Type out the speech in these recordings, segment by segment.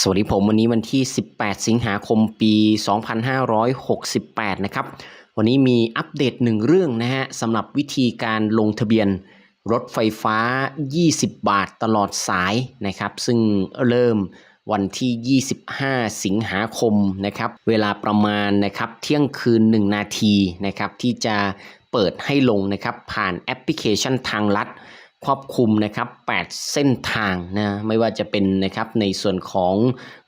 สวัสดีผมวันนี้วันที่ 18 สิงหาคมปี 2568 นะครับ วันนี้มีอัปเดตหนึ่งเรื่องนะฮะสำหรับวิธีการลงทะเบียนรถไฟฟ้า 20 บาทตลอดสายนะครับ ซึ่งเริ่มวันที่ 25 สิงหาคมนะครับ เวลาประมาณนะครับเที่ยงคืน 1 นาทีนะครับ ที่จะเปิดให้ลงนะครับผ่านแอปพลิเคชันทางลัด ครอบคลุมนะครับ 8 เส้นทางนะไม่ว่าจะเป็นนะครับในส่วนของ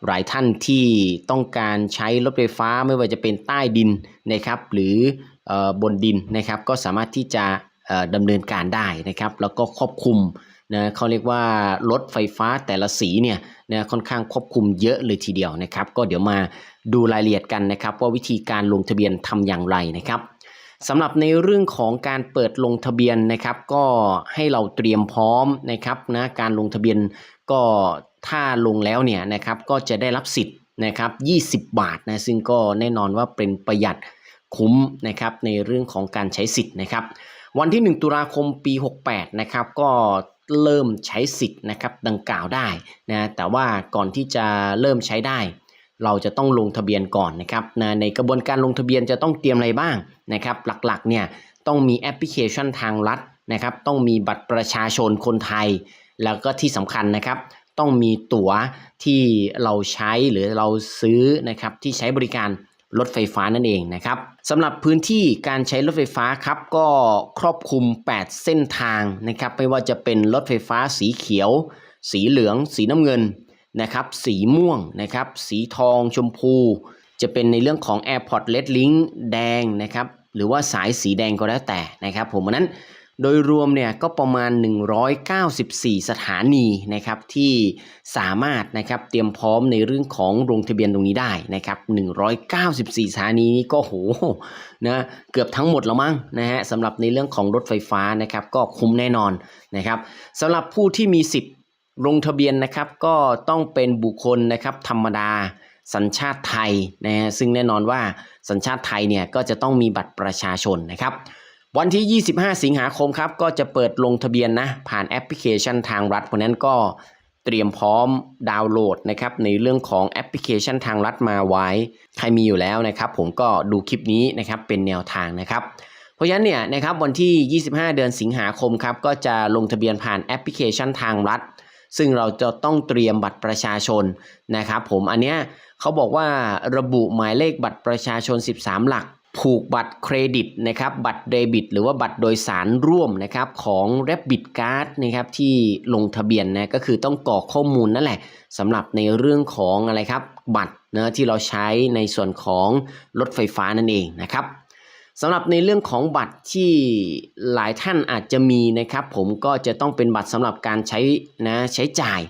หลายท่านที่ต้องการใช้รถไฟฟ้าไม่ว่าจะเป็นใต้ดินนะครับ หรือเออบนดินนะครับ ก็สามารถที่จะเอ่อดำเนินการได้นะครับ แล้วก็ครอบคลุมนะเขาเรียกว่ารถไฟฟ้าแต่ละสีเนี่ยนะค่อนข้างควบคุมเยอะเลยทีเดียวนะครับ ก็เดี๋ยวมาดูรายละเอียดกันนะครับ ว่าวิธีการลงทะเบียนทำอย่างไรนะครับ สำหรับในเรื่องของการเปิดลงทะเบียนนะครับก็ให้เราเตรียมพร้อมนะครับนะการลงทะเบียนก็ถ้าลงแล้วเนี่ยนะครับก็จะได้รับสิทธิ์นะครับ20 บาทนะซึ่งก็แน่นอนว่าเป็นประหยัดคุ้มนะครับในเรื่องของการใช้สิทธิ์นะครับ วันที่ 1 ตุลาคมปี 68นะครับก็เริ่มใช้สิทธิ์นะครับดังกล่าวได้นะแต่ว่าก่อนที่จะเริ่มใช้ได้ เราจะต้องลงทะเบียนก่อนนะครับนะในกระบวนการลงทะเบียนจะต้องเตรียมอะไรบ้างนะครับหลักๆเนี่ยต้องมีแอปพลิเคชันทางรัฐนะครับต้องมีบัตรประชาชนคนไทย แล้วก็ที่สำคัญนะครับ ต้องมีตั๋วที่เราใช้หรือเราซื้อนะครับที่ใช้บริการรถไฟฟ้านั่นเองนะครับสำหรับพื้นที่การใช้รถไฟฟ้าครับก็ครอบคลุม 8 เส้นทางนะครับไม่ว่าจะเป็นรถไฟฟ้าสีเขียว สีเหลือง สีน้ำเงิน นะครับสีม่วงนะครับสีทองชมพู จะเป็นในเรื่องของ AirPod Red Link แดงนะครับหรือว่าสายสีแดงก็แล้วแต่นะครับผมวันนั้นโดยรวมเนี่ยก็ประมาณ 194 สถานีนะครับที่สามารถนะครับเตรียมพร้อมในเรื่องของลงทะเบียนตรงนี้ได้นะครับ194 สถานีนี้ก็โหนะเกือบทั้งหมดแล้วมั้งนะฮะสำหรับในเรื่องของรถไฟฟ้านะครับก็คุ้มแน่นอนนะครับสำหรับผู้ที่มีสิทธิ์ ลงทะเบียนนะครับก็ต้องเป็นบุคคลนะครับธรรมดาสัญชาติไทยนะฮะซึ่งแน่นอนว่าสัญชาติไทยเนี่ยก็จะต้องมีบัตรประชาชนนะครับ วันที่ 25 สิงหาคมครับก็จะเปิดลงทะเบียนนะผ่านแอปพลิเคชันทางรัฐเพราะนั้นก็เตรียมพร้อมดาวน์โหลดนะครับในเรื่องของแอปพลิเคชันทางรัฐมาไว้ ใครมีอยู่แล้วนะครับ ผมก็ดูคลิปนี้นะครับเป็นแนวทางนะครับ เพราะฉะนั้นเนี่ยนะครับวันที่ 25 เดือนสิงหาคมครับก็จะลงทะเบียนผ่านแอปพลิเคชันทางรัฐ ซึ่งเราจะต้องเตรียมบัตรประชาชนนะครับผมอันเนี้ยเขาบอกว่าระบุหมายเลขบัตรประชาชน 13 หลัก ผูกบัตรเครดิตนะครับบัตรเดบิต หรือว่าบัตรโดยสารร่วมนะครับของ r a b i t Card นะครับที่ลงทะเบียนนะก็คือต้องกรอกข้อมูลนั่นแหละสำหรับในเรื่องของอะไรครับบัตรนะที่เราใช้ในส่วนของรถไฟฟ้านั่นเองนะครับ สำหรับในเรื่องของบัตรที่หลายท่านอาจจะมีนะครับ ผมก็จะต้องเป็นบัตรสำหรับการใช้นะใช้จ่าย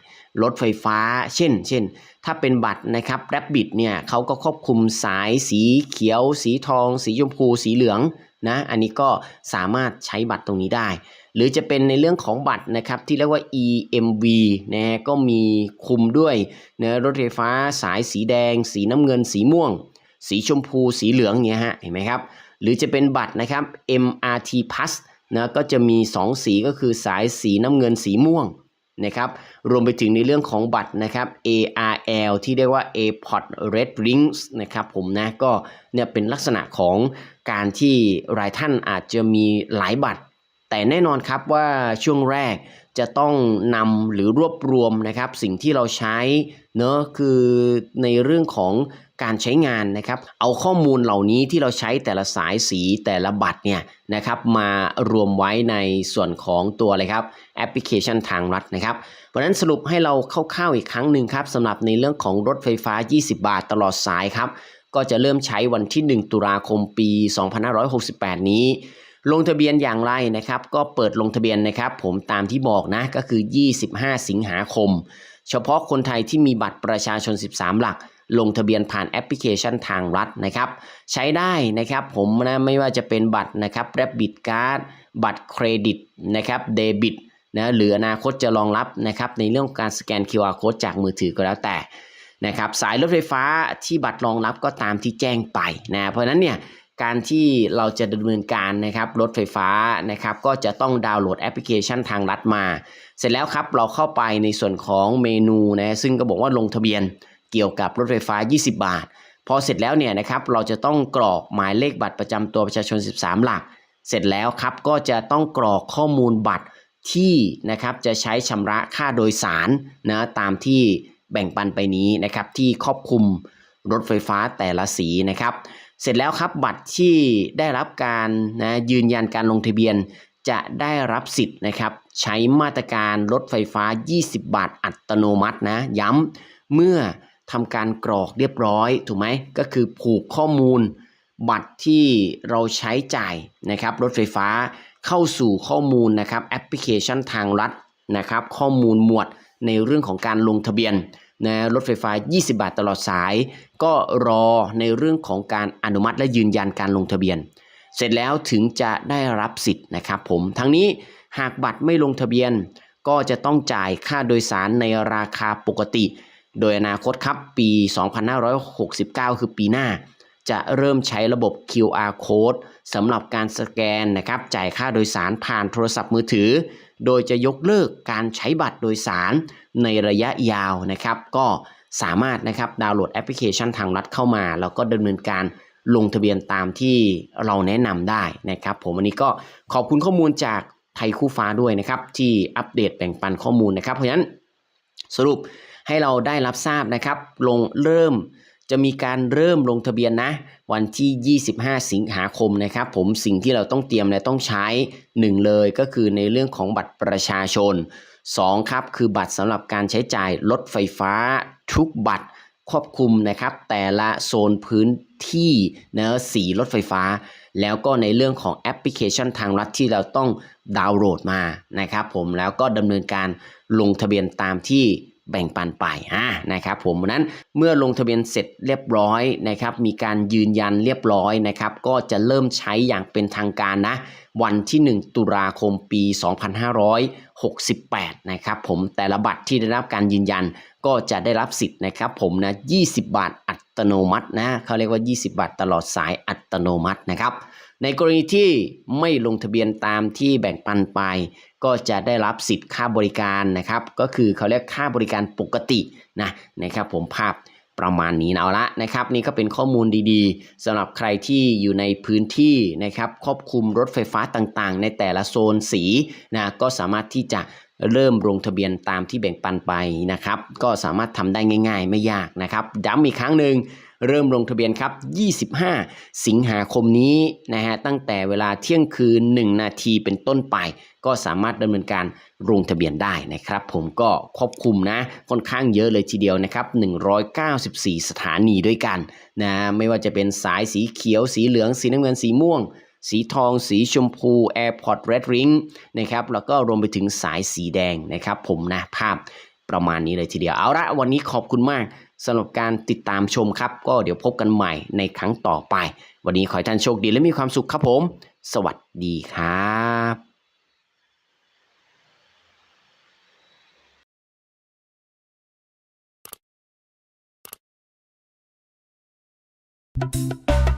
รถไฟฟ้า เช่น เช่น ถ้าเป็นบัตรนะครับแรบบิทเนี่ยเขาก็ควบคุมสายสีเขียว สีทอง สีชมพู สีเหลืองนะอันนี้ก็สามารถใช้บัตรตรงนี้ได้ หรือจะเป็นในเรื่องของบัตรนะครับที่เรียกว่า EMV นะฮะก็มีคุมด้วยนะรถไฟฟ้าสายสีแดง สีน้ำเงิน สีม่วง สีชมพู สีเหลืองเนี่ยฮะเห็นไหมครับ หรือจะเป็นบัตรนะครับ MRT Plus นะก็จะมี 2 สีก็คือสายสีน้ำเงินสีม่วงนะครับรวมไปถึงในเรื่องของบัตรนะครับ ARL ที่เรียกว่า AirPod Red Rings นะครับผมนะก็เนี่ยเป็นลักษณะของการที่รายท่านอาจจะมีหลายบัตร แต่แน่นอนครับว่าช่วงแรก จะต้องนำหรือรวบรวมนะครับ สิ่งที่เราใช้เนอะคือในเรื่องของการใช้งานนะครับ เอาข้อมูลเหล่านี้ที่เราใช้แต่ละสายสีแต่ละบัตรเนี่ยนะครับ มารวมไว้ในส่วนของตัวอะไรครับแอปพลิเคชันทางรัฐนะครับ เพราะฉะนั้นสรุปให้เราคร่าวๆอีกครั้งหนึ่งครับสำหรับในเรื่องของรถไฟฟ้า 20 บาทตลอดสายครับ ก็จะเริ่มใช้วันที่ 1 ตุลาคมปี 2568 นี้ ลงทะเบียนอย่างไรนะครับ ก็เปิดลงทะเบียนนะครับ ผมตามที่บอกนะก็คือ 25 สิงหาคม เฉพาะคนไทยที่มีบัตรประชาชน 13 หลัก ลงทะเบียนผ่านแอปพลิเคชันทางรัฐนะครับ ใช้ได้นะครับผมนะไม่ว่าจะเป็นบัตรนะครับแรบบิทการ์ดบัตรเครดิตนะครับเดบิตนะหรืออนาคตจะรองรับนะครับในเรื่องการสแกน QR code จากมือถือก็แล้วแต่นะครับสายรถไฟฟ้าที่บัตรรองรับก็ตามที่แจ้งไปนะเพราะนั้นเนี่ย การที่เราจะดำเนินการนะครับรถไฟฟ้านะครับก็จะต้องดาวน์โหลดแอปพลิเคชันทางรัฐมา เสร็จแล้วครับเราเข้าไปในส่วนของเมนูนะซึ่งก็บอกว่าลงทะเบียนเกี่ยวกับรถไฟฟ้า 20 บาท พอเสร็จแล้วเนี่ยนะครับเราจะต้องกรอกหมายเลขบัตรประจำตัวประชาชน 13 หลัก เสร็จแล้วครับก็จะต้องกรอกข้อมูลบัตรที่นะครับจะใช้ชำระค่าโดยสารนะตามที่แบ่งปันไปนี้นะครับที่ครอบคลุมรถไฟฟ้าแต่ละสีนะครับ เสร็จแล้วครับบัตรที่ได้รับการนะยืนยันการลงทะเบียนจะได้รับสิทธิ์นะครับ ใช้มาตรการรถไฟฟ้า 20 บาทอัตโนมัตินะ ย้ำเมื่อทำการกรอกเรียบร้อยถูกไหมก็คือผูกข้อมูล บัตรที่เราใช้จ่ายนะครับรถไฟฟ้าเข้าสู่ข้อมูลนะครับแอปพลิเคชันทางรัฐนะครับ ข้อมูลหมวดในเรื่องของการลงทะเบียน นะรถไฟฟ้า 20 บาทตลอดสาย ก็รอในเรื่องของการอนุมัติและยืนยันการลงทะเบียน เสร็จแล้วถึงจะได้รับสิทธิ์นะครับผมทั้งนี้หากบัตรไม่ลงทะเบียน ก็จะต้องจ่ายค่าโดยสารในราคาปกติ โดยอนาคตครับปี 2569 คือปีหน้า จะเริ่มใช้ระบบ QR code สำหรับการสแกนนะครับจ่ายค่าโดยสารผ่านโทรศัพท์มือถือโดยจะยกเลิกการใช้บัตรโดยสารในระยะยาวนะครับ ก็สามารถนะครับดาวน์โหลดแอปพลิเคชันทางรัฐเข้ามา แล้วก็ดำเนินการลงทะเบียนตามที่เราแนะนำได้นะครับ ผมวันนี้ก็ขอบคุณข้อมูลจากไทยคู่ฟ้าด้วยนะครับ ที่อัปเดตแบ่งปันข้อมูลนะครับ เพราะฉะนั้นสรุปให้เราได้รับทราบนะครับ ลงเริ่ม จะมีการเริ่มลงทะเบียนนะ วันที่ 25 สิงหาคมนะครับผมสิ่งที่เราต้องเตรียมและต้องใช้ 1 เลยก็คือในเรื่องของบัตรประชาชน 2 ครับ คือบัตรสำหรับการใช้จ่ายรถไฟฟ้าทุกบัตรควบคุมนะครับ แต่ละโซนพื้นที่นะสีรถไฟฟ้า แล้วก็ในเรื่องของแอปพลิเคชันทางรัฐที่เราต้องดาวน์โหลดมานะครับผมแล้วก็ดำเนินการลงทะเบียนตามที่ แบ่งปันไปอ่านะครับผมนั้นเมื่อลงทะเบียนเสร็จเรียบร้อยนะครับมีการยืนยันเรียบร้อยนะครับก็จะเริ่มใช้อย่างเป็นทางการนะ วันที่ 1 ตุลาคมปี 2568นะครับผมแต่ละบัตรที่ได้รับการยืนยันก็จะได้รับสิทธิ์นะครับผมนะ 20 บาทอัตโนมัตินะเขาเรียกว่า 20 บาทตลอดสายอัตโนมัตินะครับในกรณีที่ไม่ลงทะเบียนตามที่แบ่งปันไป ก็จะได้รับสิทธิ์ค่าบริการนะครับ ก็คือเขาเรียกค่าบริการปกตินะนะครับผมภาพประมาณนี้เอาละนะครับ นี่ก็เป็นข้อมูลดีๆสำหรับใครที่อยู่ในพื้นที่นะครับครอบคลุมรถไฟฟ้าต่างๆ ในแต่ละโซนสีนะก็สามารถที่จะเริ่มลงทะเบียนตามที่แบ่งปันไปนะครับ ก็สามารถทำได้ง่าย ๆ ไม่ยากนะครับย้ำอีกครั้งหนึ่ง เริ่มลงทะเบียนครับ 25 สิงหาคมนี้นะฮะตั้งแต่เวลาเที่ยงคืน 1 นาทีเป็นต้นไป ก็สามารถดำเนินการลงทะเบียนได้นะครับ ผมก็ครอบคลุมนะค่อนข้างเยอะเลยทีเดียวนะครับ 194 สถานีด้วยกันนะไม่ว่าจะเป็นสายสีเขียว สีเหลือง สีน้ำเงินสีม่วงสีทอง สีชมพู Airport Red Ring นะครับ แล้วก็รวมไปถึงสายสีแดงนะครับ ผมนะภาพประมาณนี้เลยทีเดียว เอาละวันนี้ขอบคุณมาก สำหรับการติดตามชมครับ ก็เดี๋ยวพบกันใหม่ในครั้งต่อไป วันนี้ขอให้ท่านโชคดีและมีความสุขครับผม สวัสดีครับ Thank